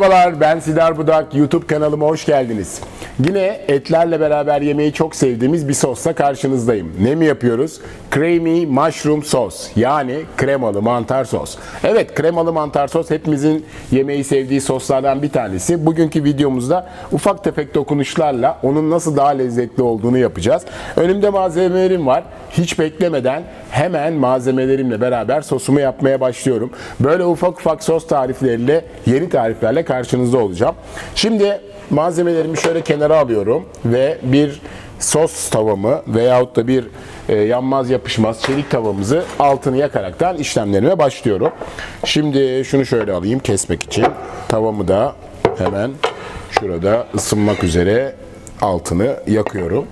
Merhabalar ben Sidar Budak YouTube kanalıma hoş geldiniz. Yine etlerle beraber yemeyi çok sevdiğimiz bir sosla karşınızdayım. Ne mi yapıyoruz? Creamy mushroom sos yani kremalı mantar sos. Evet kremalı mantar sos hepimizin yemeği sevdiği soslardan bir tanesi. Bugünkü videomuzda ufak tefek dokunuşlarla onun nasıl daha lezzetli olduğunu yapacağız. Önümde malzemelerim var. Hiç beklemeden hemen malzemelerimle beraber sosumu yapmaya başlıyorum. Böyle ufak ufak sos tarifleriyle, yeni tariflerle karşınızda olacağım. Şimdi malzemelerimi şöyle kenara alıyorum ve bir sos tavamı veyahut da bir e, yanmaz yapışmaz çelik tavamızı altını yakaraktan işlemlerime başlıyorum. Şimdi şunu şöyle alayım kesmek için. Tavamı da hemen şurada ısınmak üzere altını yakıyorum.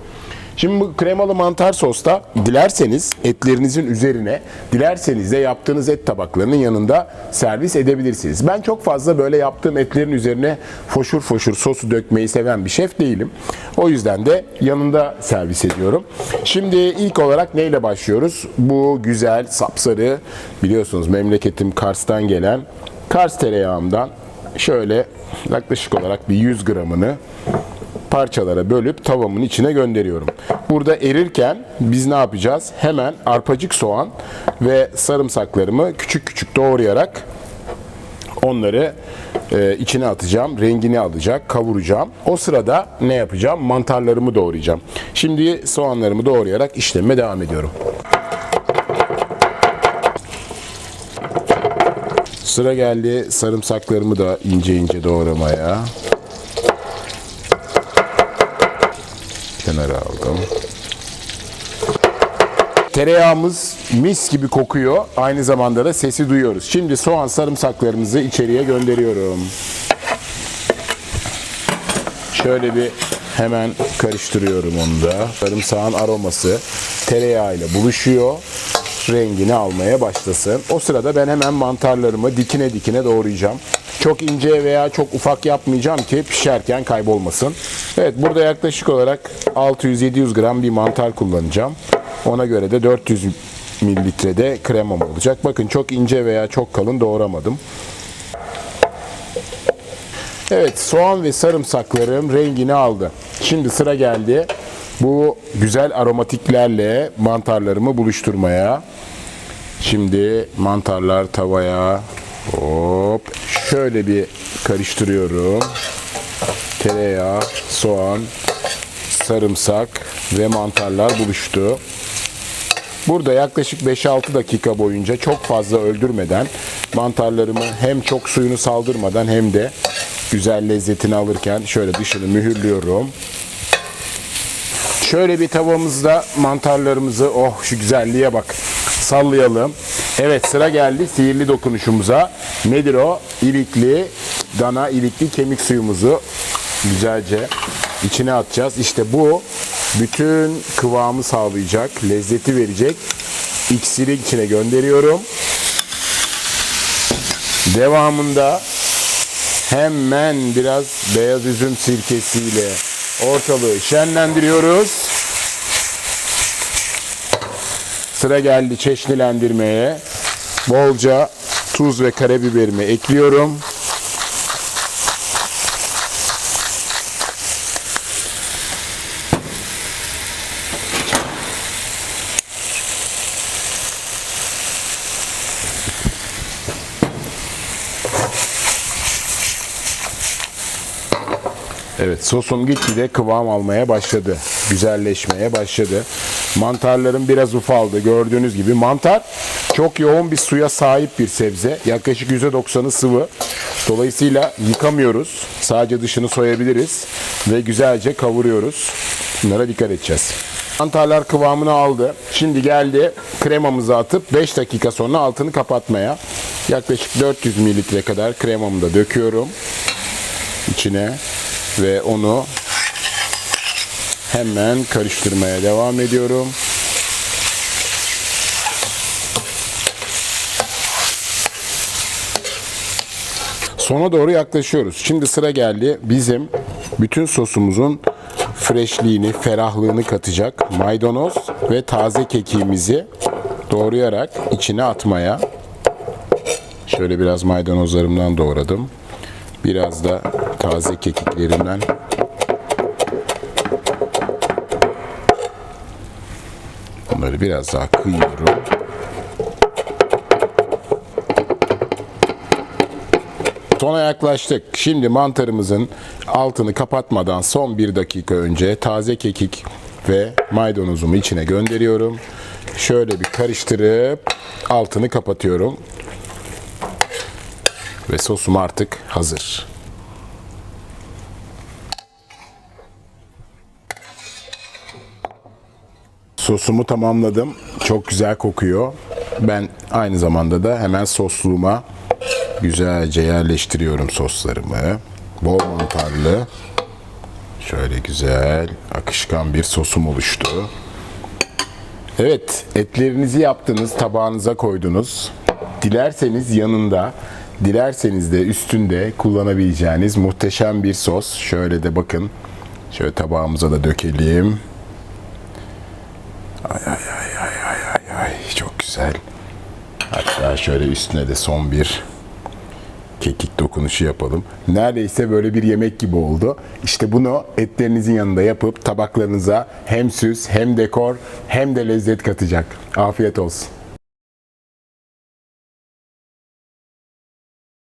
Şimdi bu kremalı mantar sosta dilerseniz etlerinizin üzerine, dilerseniz de yaptığınız et tabaklarının yanında servis edebilirsiniz. Ben çok fazla böyle yaptığım etlerin üzerine foşur foşur sosu dökmeyi seven bir şef değilim. O yüzden de yanında servis ediyorum. Şimdi ilk olarak neyle başlıyoruz? Bu güzel sapsarı biliyorsunuz memleketim Kars'tan gelen Kars tereyağımdan şöyle yaklaşık olarak bir 100 gramını parçalara bölüp tavamın içine gönderiyorum. Burada erirken biz ne yapacağız? Hemen arpacık soğan ve sarımsaklarımı küçük küçük doğrayarak onları e, içine atacağım. Rengini alacak, kavuracağım. O sırada ne yapacağım? Mantarlarımı doğrayacağım. Şimdi soğanlarımı doğrayarak işleme devam ediyorum. Sıra geldi sarımsaklarımı da ince ince doğramaya. Kenara aldım. Tereyağımız mis gibi kokuyor. Aynı zamanda da sesi duyuyoruz. Şimdi soğan sarımsaklarımızı içeriye gönderiyorum. Şöyle bir hemen karıştırıyorum onu da. Sarımsağın aroması tereyağıyla buluşuyor. Rengini almaya başlasın. O sırada ben hemen mantarlarımı dikine dikine doğrayacağım. Çok ince veya çok ufak yapmayacağım ki pişerken kaybolmasın. Evet burada yaklaşık olarak 600-700 gram bir mantar kullanacağım. Ona göre de 400 mililitrede kremam olacak. Bakın çok ince veya çok kalın doğramadım. Evet soğan ve sarımsaklarım rengini aldı. Şimdi sıra geldi bu güzel aromatiklerle mantarlarımı buluşturmaya. Şimdi mantarlar tavaya hop şöyle bir karıştırıyorum. Tereyağı, soğan, sarımsak ve mantarlar buluştu. Burada yaklaşık 5-6 dakika boyunca çok fazla öldürmeden mantarlarımı hem çok suyunu saldırmadan hem de güzel lezzetini alırken şöyle dışını mühürlüyorum. Şöyle bir tavamızda mantarlarımızı oh şu güzelliğe bak sallayalım. Evet sıra geldi sihirli dokunuşumuza. Nedir o? İlikli, dana ilikli kemik suyumuzu güzelce içine atacağız. İşte bu bütün kıvamı sağlayacak, lezzeti verecek iksiri içine gönderiyorum. Devamında hemen biraz beyaz üzüm sirkesiyle ortalığı şenlendiriyoruz. Sıra geldi çeşnilendirmeye. Bolca tuz ve karabiberimi ekliyorum. Evet sosum gitgide kıvam almaya başladı. Güzelleşmeye başladı. Mantarlarım biraz ufaldı. Gördüğünüz gibi mantar çok yoğun bir suya sahip bir sebze. Yaklaşık %90'ı sıvı. Dolayısıyla yıkamıyoruz. Sadece dışını soyabiliriz. Ve güzelce kavuruyoruz. Bunlara dikkat edeceğiz. Mantarlar kıvamını aldı. Şimdi geldi kremamızı atıp 5 dakika sonra altını kapatmaya. Yaklaşık 400 mililitre kadar kremamı da döküyorum içine ve onu hemen karıştırmaya devam ediyorum. Sona doğru yaklaşıyoruz. Şimdi sıra geldi bizim bütün sosumuzun freshliğini, ferahlığını katacak maydanoz ve taze kekiğimizi doğrayarak içine atmaya. Şöyle biraz maydanozlarımdan doğradım. Biraz da taze kekiklerimden Bunları biraz daha kıyıyorum. Sona yaklaştık. Şimdi mantarımızın altını kapatmadan son bir dakika önce taze kekik ve maydanozumu içine gönderiyorum. Şöyle bir karıştırıp altını kapatıyorum. Ve sosum artık hazır. Sosumu tamamladım. Çok güzel kokuyor. Ben aynı zamanda da hemen sosluğuma güzelce yerleştiriyorum soslarımı. Bol mantarlı. Şöyle güzel, akışkan bir sosum oluştu. Evet, etlerinizi yaptınız, tabağınıza koydunuz. Dilerseniz yanında, dilerseniz de üstünde kullanabileceğiniz muhteşem bir sos. Şöyle de bakın. Şöyle tabağımıza da dökelim. Ay ay ay ay ay ay ay çok güzel. Hatta şöyle üstüne de son bir kekik dokunuşu yapalım. Neredeyse böyle bir yemek gibi oldu. İşte bunu etlerinizin yanında yapıp tabaklarınıza hem süs hem dekor hem de lezzet katacak. Afiyet olsun.